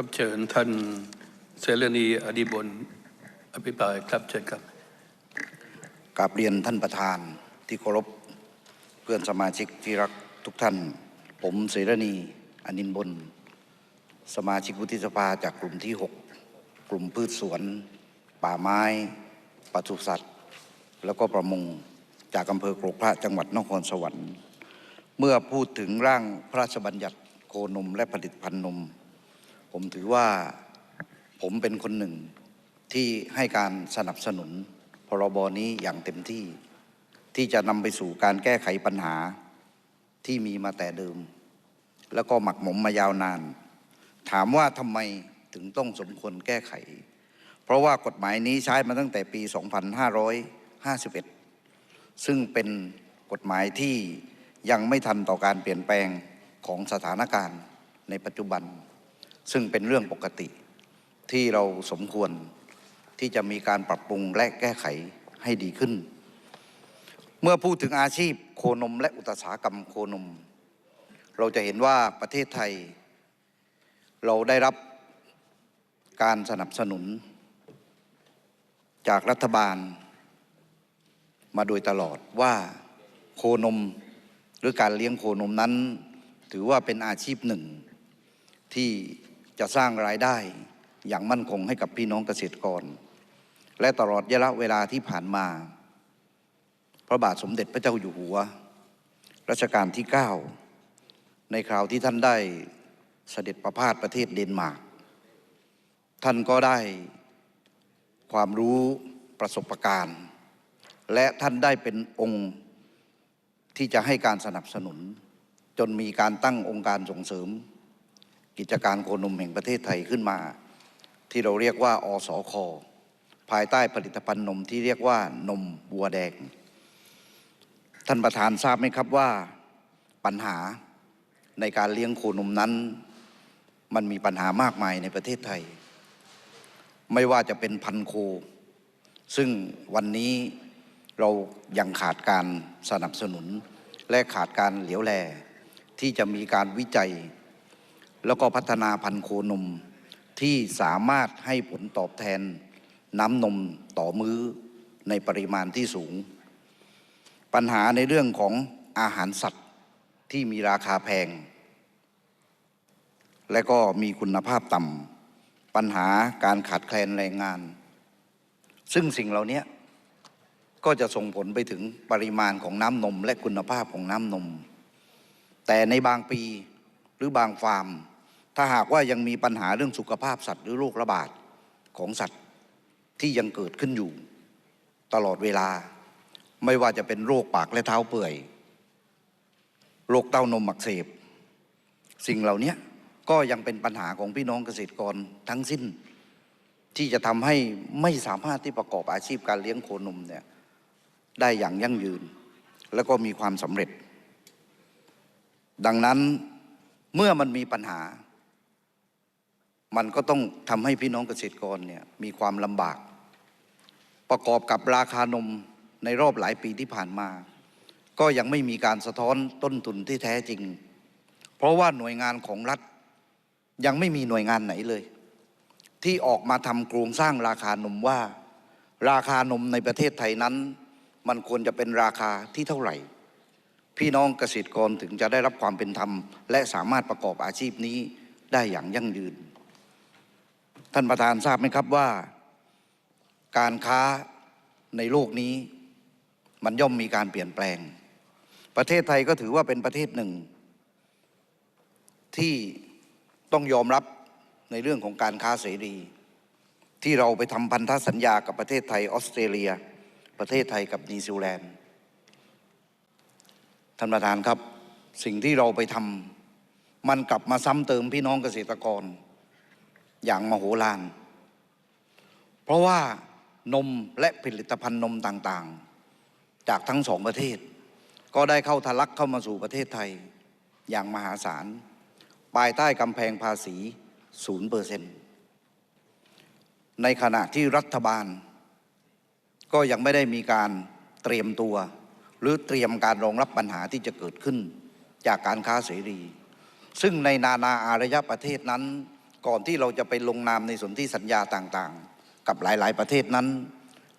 ครับเชิญท่านเสรณีอดีบลอภิปรายครับเชิญครับกราบเรียนท่านประธานที่เคารพเพื่อนสมาชิกที่รักทุกท่าน ผมเสรณีอนินบนสมาชิกวุฒิสภาจากกลุ่มที่ 6 กลุ่มพืชสวน ป่าไม้ปศุสัตว์ แล้วก็ประมงจากอำเภอโกรกพระจังหวัดนครสวรรค์ เมื่อพูดถึงร่างพระราชบัญญัติโคนมและผลิตภัณฑ์นม ผมถือว่าผมเป็นคนหนึ่งที่ให้การสนับสนุนพรบนี้อย่างเต็มที่ ที่จะนำไปสู่การแก้ไขปัญหาที่มีมาแต่เดิม แล้วก็หมักหมมมายาวนาน ถามว่าทำไมถึงต้องสมควรแก้ไข เพราะว่ากฎหมายนี้ใช้มาตั้งแต่ปี 2551 ซึ่งเป็นกฎหมายที่ยังไม่ทันต่อการเปลี่ยนแปลงของสถานการณ์ในปัจจุบัน ซึ่งเป็นเรื่องปกติที่เราสมควรที่จะมีการปรับปรุงและแก้ไขให้ดีขึ้น เมื่อพูดถึงอาชีพโคนมและอุตสาหกรรมโคนม เราจะเห็นว่าประเทศไทย เราได้รับการสนับสนุน จากรัฐบาล มาโดยตลอดว่าโคนมหรือการเลี้ยงโคนมนั้น ถือว่าเป็นอาชีพหนึ่งที่ จะสร้างรายได้อย่างมั่นคงให้กับพี่น้องเกษตรกร และตลอดระยะเวลาที่ผ่านมา พระบาทสมเด็จพระเจ้าอยู่หัว รัชกาลที่ 9 ในคราวที่ท่านได้เสด็จประพาสประเทศเดนมาร์กท่านก็ได้ความรู้ประสบการณ์ และท่านได้เป็นองค์ที่จะให้การสนับสนุน จนมีการตั้งองค์การส่งเสริม กิจการโคนมแห่งประเทศไทยขึ้นมา ที่เราเรียกว่า อสคภายใต้ผลิตภัณฑ์นมที่เรียกว่านมวัวแดง ท่านประธานทราบไหมครับว่าปัญหาในการเลี้ยงโคนมนั้น มันมีปัญหามากมายในประเทศไทย ไม่ว่าจะเป็นพันโค ซึ่งวันนี้เรายังขาดการสนับสนุน และขาดการเหลียวแลที่จะมีการวิจัย แล้วก็พัฒนาพันธุ์โคนมที่สามารถให้ผลตอบแทนน้ำนมต่อมื้อในปริมาณที่สูง ปัญหาในเรื่องของอาหารสัตว์ที่มีราคาแพง และก็มีคุณภาพต่ำปัญหาการขาดแคลนแรงงาน ซึ่งสิ่งเหล่านี้ก็จะส่งผลไปถึงปริมาณของน้ำนมและคุณภาพของน้ำนม แต่ในบางปี หรือบางฟาร์ม ถ้าหากว่ายังมีปัญหาเรื่องสุขภาพสัตว์หรือโรคระบาดของสัตว์ที่ยังเกิดขึ้นอยู่ ตลอดเวลา ไม่ว่าจะเป็นโรคปากและเท้าเปื่อย โรคเต้านมอักเสบ สิ่งเหล่านี้ก็ยังเป็นปัญหาของพี่น้องเกษตรกรทั้งสิ้น ที่จะทำให้ไม่สามารถที่ประกอบอาชีพการเลี้ยงโคนมเนี่ยได้อย่างยั่งยืน แล้วก็มีความสำเร็จ ดังนั้น เมื่อมันมีปัญหา มันก็ต้องทำให้พี่น้องเกษตรกรเนี่ยมีความลำบาก ประกอบกับราคานมในรอบหลายปีที่ผ่านมา ก็ยังไม่มีการสะท้อนต้นทุนที่แท้จริง เพราะว่าหน่วยงานของรัฐ ยังไม่มีหน่วยงานไหนเลย ที่ออกมาทำโครงสร้างราคานมว่า ราคานมในประเทศไทยนั้น มันควรจะเป็นราคาที่เท่าไหร่ พี่น้องเกษตรกรถึงจะได้รับความเป็นธรรม และสามารถประกอบอาชีพนี้ได้อย่างยั่งยืน ท่านประธานทราบไหมครับว่า การค้าในโลกนี้ มันย่อมมีการเปลี่ยนแปลง ประเทศไทยก็ถือว่าเป็นประเทศหนึ่ง ที่ต้องยอมรับในเรื่องของการค้าเสรี ที่เราไปทำพันธสัญญากับประเทศไทยออสเตรเลีย ประเทศไทยกับนิวซีแลนด์ ท่านประธานครับ สิ่งที่เราไปทำมันกลับมาซ้ำเติมพี่น้องเกษตรกร อย่างมโหฬารเพราะว่านมและผลิตภัณฑ์นมต่างๆ จากทั้งสองประเทศ ก็ได้เข้าทะลักเข้ามาสู่ประเทศไทย อย่างมหาศาลภายใต้กำแพงภาษีศูนย์เปอร์เซ็นต์ในขณะที่รัฐบาล ก็ยังไม่ได้มีการเตรียมตัว หรือเตรียมการรองรับปัญหาที่จะเกิดขึ้นจากการค้าเสรี ซึ่งในนานาอารยประเทศนั้น ก่อนที่เราจะไปลงนามในสนธิสัญญาต่างๆ กับหลายๆประเทศนั้น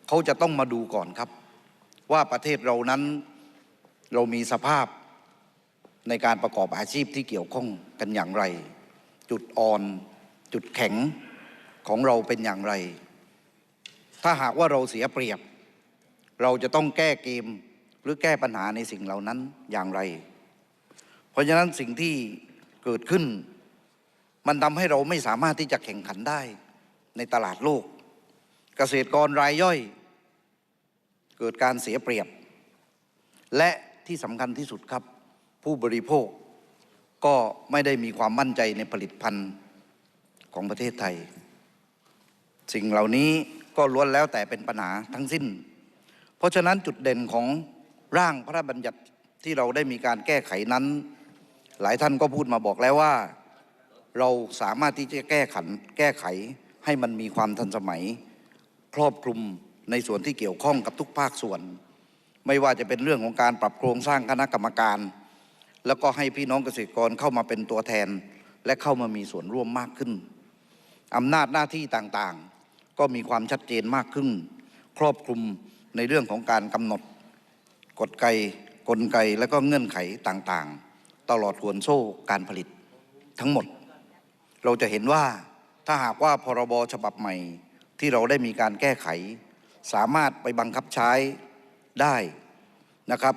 เขาจะต้องมาดูก่อนครับ ว่าประเทศเรานั้นเรามีสภาพในการประกอบอาชีพที่เกี่ยวข้องกันอย่างไร จุดอ่อนจุดแข็งของเราเป็นอย่างไร ถ้าหากว่าเราเสียเปรียบ เราจะต้องแก้เกม หรือแก้ปัญหาในสิ่งเหล่านั้นอย่างไร เพราะฉะนั้นสิ่งที่เกิดขึ้น มันทำให้เราไม่สามารถที่จะแข่งขันได้ในตลาดโลก เกษตรกรรายย่อย เกิดการเสียเปรียบ และที่สำคัญที่สุดครับ ผู้บริโภคก็ไม่ได้มีความมั่นใจในผลิตภัณฑ์ของประเทศไทย สิ่งเหล่านี้ก็ล้วนแล้วแต่เป็นปัญหาทั้งสิ้น เพราะฉะนั้นจุดเด่นของ ร่างพระราชบัญญัติที่เราได้มีการแก้ไขนั้น หลายท่านก็พูดมาบอกแล้วว่า เราสามารถที่จะแก้ขันแก้ไขให้มันมีความทันสมัย ครอบคลุมในส่วนที่เกี่ยวข้องกับทุกภาคส่วน ไม่ว่าจะเป็นเรื่องของการปรับโครงสร้างคณะกรรมการ แล้วก็ให้พี่น้องเกษตรกรเข้ามาเป็นตัวแทน และเข้ามามีส่วนร่วมมากขึ้นอำนาจหน้าที่ต่างๆ ก็มีความชัดเจนมากขึ้น ครอบคลุมในเรื่องของการกำหนด กฎไกกลไกและก็เงื่อนไขต่างๆ ตลอดห่วงโซ่การผลิตทั้งหมด เราจะเห็นว่าถ้าหากว่าพรบฉบับใหม่ที่เราได้มีการแก้ไข สามารถไปบังคับใช้ได้นะครับ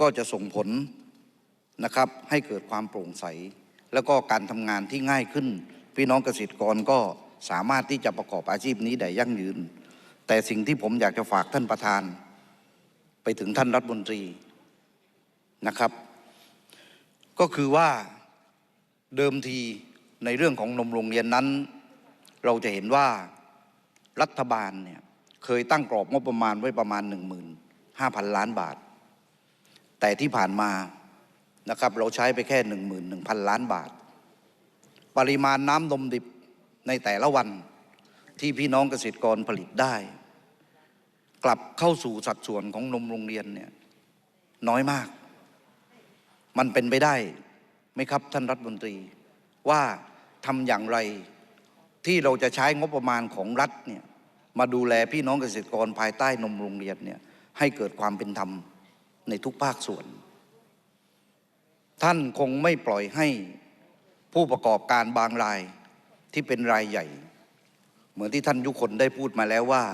ก็จะส่งผลนะครับให้เกิดความโปร่งใส แล้วก็การทำงานที่ง่ายขึ้น พี่น้องเกษตรกรก็สามารถที่จะประกอบอาชีพนี้ได้ยั่งยืน แต่สิ่งที่ผมอยากจะฝากท่านประธาน ไปถึงท่านรัฐมนตรีนะครับ ก็คือว่าเดิมทีในเรื่องของนมโรงเรียนนั้น เราจะเห็นว่ารัฐบาลเนี่ยเคยตั้งกรอบงบประมาณไว้ประมาณ 15,000 ล้านบาท แต่ที่ผ่านมานะครับเราใช้ไปแค่ 11,000 ล้านบาท ปริมาณน้ำนมดิบในแต่ละวันที่พี่น้องเกษตรกรผลิตได้ กลับเข้าสู่สัดส่วนของนมโรงเรียนเนี่ยน้อยมาก มันเป็นไปได้ไหมครับท่านรัฐมนตรี ว่าทำอย่างไรที่เราจะใช้งบประมาณของรัฐเนี่ยมาดูแลพี่น้องเกษตรกรภายใต้นมโรงเรียนเนี่ยให้เกิดความเป็นธรรมในทุกภาคส่วน ท่านคงไม่ปล่อยให้ผู้ประกอบการบางรายที่เป็นรายใหญ่ เหมือนที่ท่านยุคนได้พูดมาแล้วว่า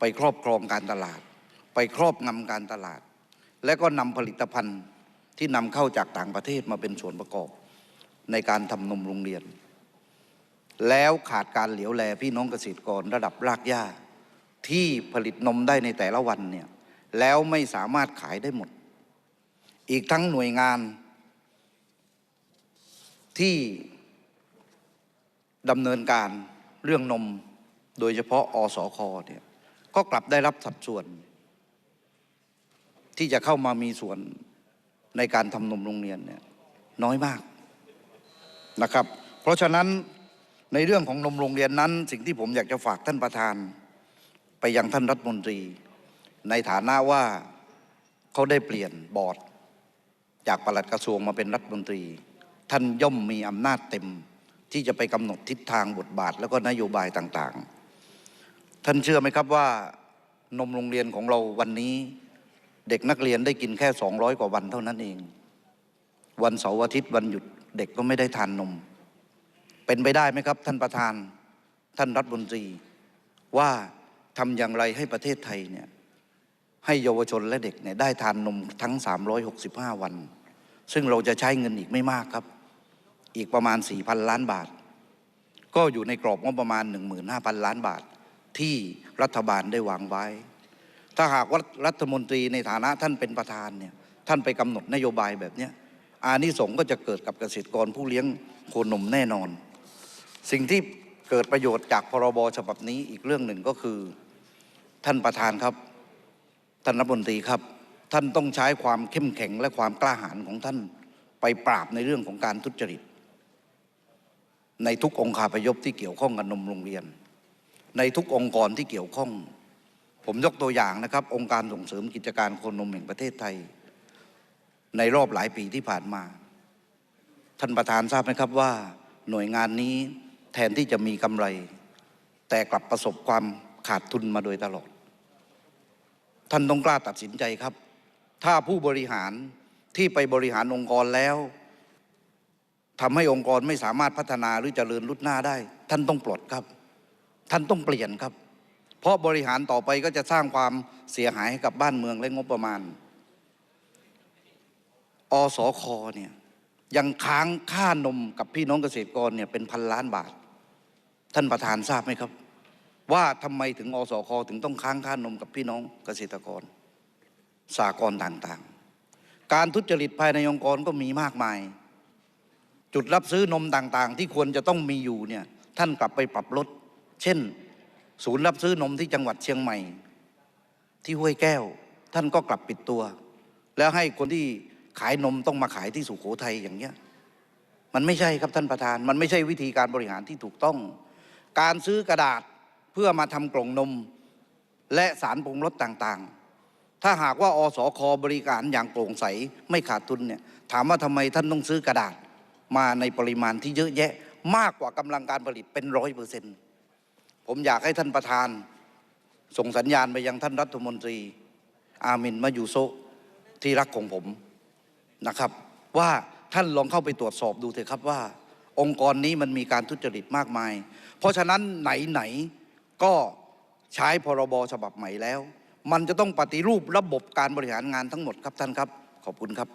ไปครอบครองการตลาด ไปครอบงำการตลาด และก็นำผลิตภัณฑ์ที่นำเข้าจากต่างประเทศมาเป็นส่วนประกอบ ในการทำนมโรงเรียน แล้วขาดการเหลียวแลพี่น้องเกษตรกรระดับรากหญ้า ที่ผลิตนมได้ในแต่ละวันเนี่ยแล้วไม่สามารถขายได้หมด อีกทั้งหน่วยงานที่ดำเนินการเรื่องนมโดยเฉพาะอสคเนี่ย ก็กลับได้รับสัดส่วน ที่จะเข้ามามีส่วนในการทำนมโรงเรียนเนี่ยน้อยมากนะครับ เพราะฉะนั้นในเรื่องของนมโรงเรียนนั้น สิ่งที่ผมอยากจะฝากท่านประธาน ไปยังท่านรัฐมนตรี ในฐานะว่าเขาได้เปลี่ยนบอร์ด จากปลัดกระทรวงมาเป็นรัฐมนตรี ท่านย่อมมีอำนาจเต็มที่จะไปกำหนดทิศทางบทบาท แล้วก็นโยบายต่างๆ ท่านเชื่อไหมครับว่านมโรงเรียนของเราวันนี้ เด็กนักเรียนได้กินแค่ 200 กว่าวันเท่านั้นเอง วันเสาร์อาทิตย์วันหยุดเด็กก็ไม่ได้ทานนม เป็นไปได้ไหมครับ ท่านประธานท่านรัฐมนตรี ว่าทำอย่างไรให้ประเทศไทยเนี่ยให้เยาวชนและเด็กเนี่ยได้ทานนมทั้ง 365 วัน ซึ่งเราจะใช้เงินอีกไม่มากครับ อีกประมาณ 4,000 ล้านบาท ก็อยู่ในกรอบงบประมาณ 15,000 ล้านบาท ที่รัฐบาลได้วางไว้ ถ้าหากว่ารัฐมนตรีในฐานะท่านเป็นประธานเนี่ยท่านไปกำหนดนโยบายแบบเนี้ยอานิสงส์ก็จะเกิดกับเกษตรกรผู้เลี้ยงโคนมแน่นอน สิ่งที่เกิดประโยชน์จากพรบฉบับนี้อีกเรื่องหนึ่งก็คือ ท่านประธานครับ ท่านรัฐมนตรีครับ ท่านต้องใช้ความเข้มแข็งและความกล้าหาญของท่านไปปราบในเรื่องของการทุจริต ในทุกองค์คาพยพที่เกี่ยวข้องกับนมโรงเรียน ในทุกองค์กรที่เกี่ยวข้อง ผมยกตัวอย่างนะครับ องค์การส่งเสริมกิจการคนนมแห่งประเทศไทย ในรอบหลายปีที่ผ่านมา ท่านประธานทราบไหมครับว่าหน่วยงานนี้แทนที่จะมีกำไร แต่กลับประสบความขาดทุนมาโดยตลอด ท่านต้องกล้าตัดสินใจครับ ถ้าผู้บริหารที่ไปบริหารองค์กรแล้วทำให้องค์กรไม่สามารถพัฒนาหรือเจริญรุดหน้าได้ ท่านต้องปลดครับ ท่านต้องเปลี่ยนครับ เพราะบริหารต่อไปก็จะสร้างความเสียหายให้กับบ้านเมืองและงบประมาณ อสคเนี่ยยังค้างค่านมกับพี่น้องเกษตรกรเนี่ยเป็นพันล้านบาท ท่านประธานทราบไหมครับ ว่าทำไมถึงอสคถึงต้องค้างค่านมกับพี่น้องเกษตรกร สากลต่างๆ การทุจริตภายในองค์กรก็มีมากมาย จุดรับซื้อนมต่างๆ ที่ควรจะต้องมีอยู่เนี่ยท่านกลับไปปรับลด เช่น ศูนย์รับซื้อนมที่จังหวัดเชียงใหม่ ที่ห้วยแก้ว ท่านก็กลับปิดตัว แล้วให้คนที่ขายนมต้องมาขายที่สุโขทัยอย่างเงี้ยมันไม่ใช่ครับท่านประธาน มันไม่ใช่วิธีการบริหารที่ถูกต้อง การซื้อกระดาษเพื่อมาทำกล่องนม และสารปรุงรสต่างๆ ถ้าหากว่าอสคบริการอย่างโปร่งใสไม่ขาดทุนเนี่ยถามว่าทำไมท่านต้องซื้อกระดาษมาในปริมาณที่เยอะแยะมากกว่ากำลังการผลิตเป็นร้อยเปอร์เซ็นต์ ผมอยากให้ท่านประธาน ส่งสัญญาณไปยังท่านรัฐมนตรี อามินมายูโซที่รักของผมนะครับ ว่าท่านลองเข้าไปตรวจสอบดูเถอะครับว่า องค์กรนี้มันมีการทุจริตมากมาย เพราะฉะนั้นไหนๆก็ใช้พรบฉบับใหม่แล้ว มันจะต้องปฏิรูประบบการบริหารงานทั้งหมดครับท่านครับ ขอบคุณครับ